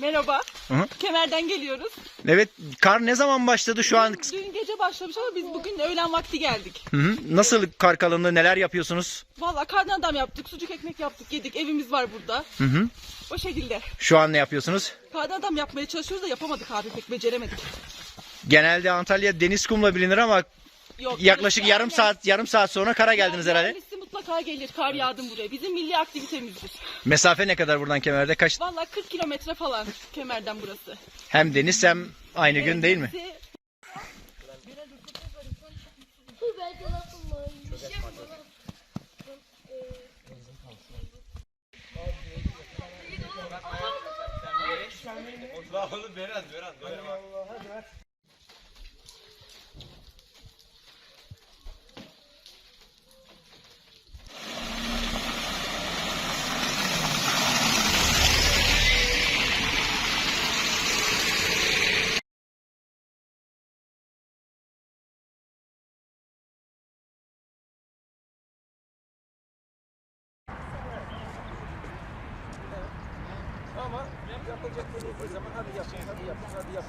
Merhaba. Hı hı. Kemer'den geliyoruz. Evet kar ne zaman başladı şu an? Dün, dün gece başlamış ama biz bugün öğlen vakti geldik. Hı hı. Nasıl kar kalınlığı neler yapıyorsunuz? Vallahi kardan adam yaptık, sucuk ekmek yaptık, yedik. Evimiz var burada. Hı hı. O şekilde. Şu an ne yapıyorsunuz? Kardan adam yapmaya çalışıyoruz da yapamadık abi pek beceremedik. Genelde Antalya deniz kumla bilinir ama Yok. yaklaşık yani- yarım saat yarım saat sonra kara geldiniz herhalde. Mutlaka gelir kar yağdım buraya. Bizim milli aktivitemizdir. Mesafe ne kadar buradan Kemer'de? Kaç? Vallahi 40 kilometre falan Kemer'den burası. Hem deniz hem aynı gün değil mi? Birisi- belki nasıl mı? Ya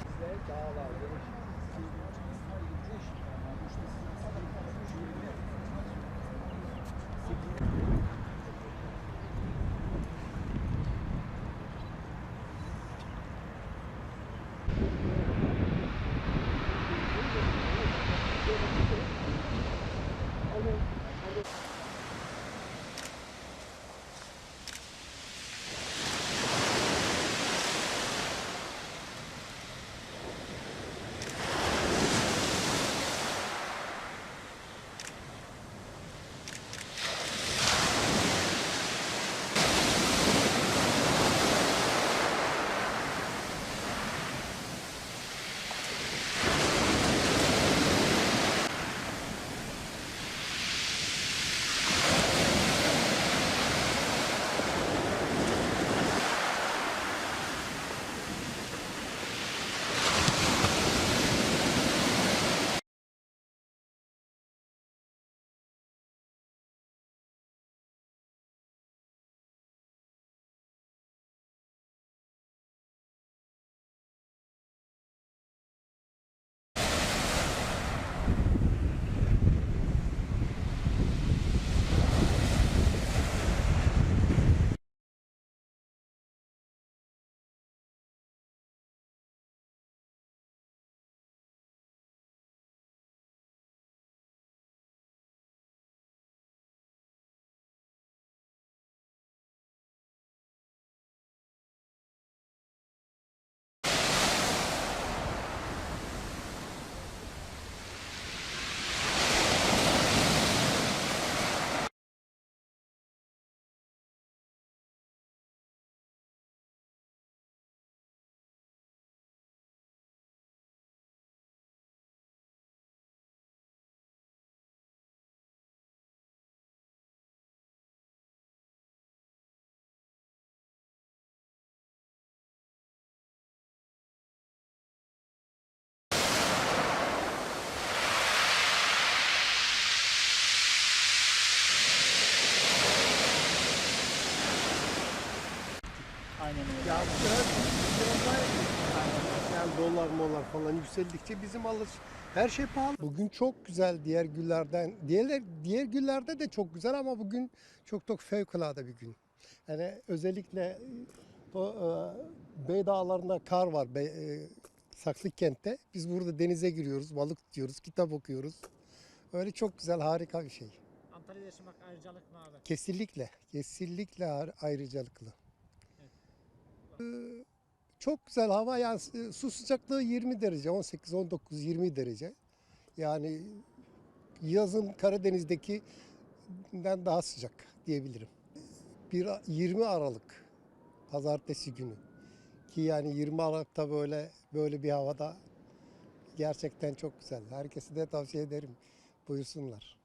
yani dolar molar falan yükseldikçe bizim alış her şey pahalı. Bugün çok güzel diğer günlerden. Diğer diğer günlerde de çok güzel ama bugün çok çok fevkalade bir gün. Yani özellikle o e, Bey Dağları'nda kar var. Be, e, Saklık kentte. Biz burada denize giriyoruz, balık tutuyoruz, kitap okuyoruz. Öyle çok güzel, harika bir şey. Antalya'da yaşamak ayrıcalık mı abi? Kesinlikle, kesinlikle ayrıcalıklı. Ee, çok güzel hava yani e, su sıcaklığı 20 derece, 18, 19, 20 derece. Yani yazın Karadeniz'dekinden daha sıcak diyebilirim. Bir 20 Aralık pazartesi günü ki yani 20 Aralık'ta böyle böyle bir havada gerçekten çok güzel. Herkese de tavsiye ederim. Buyursunlar.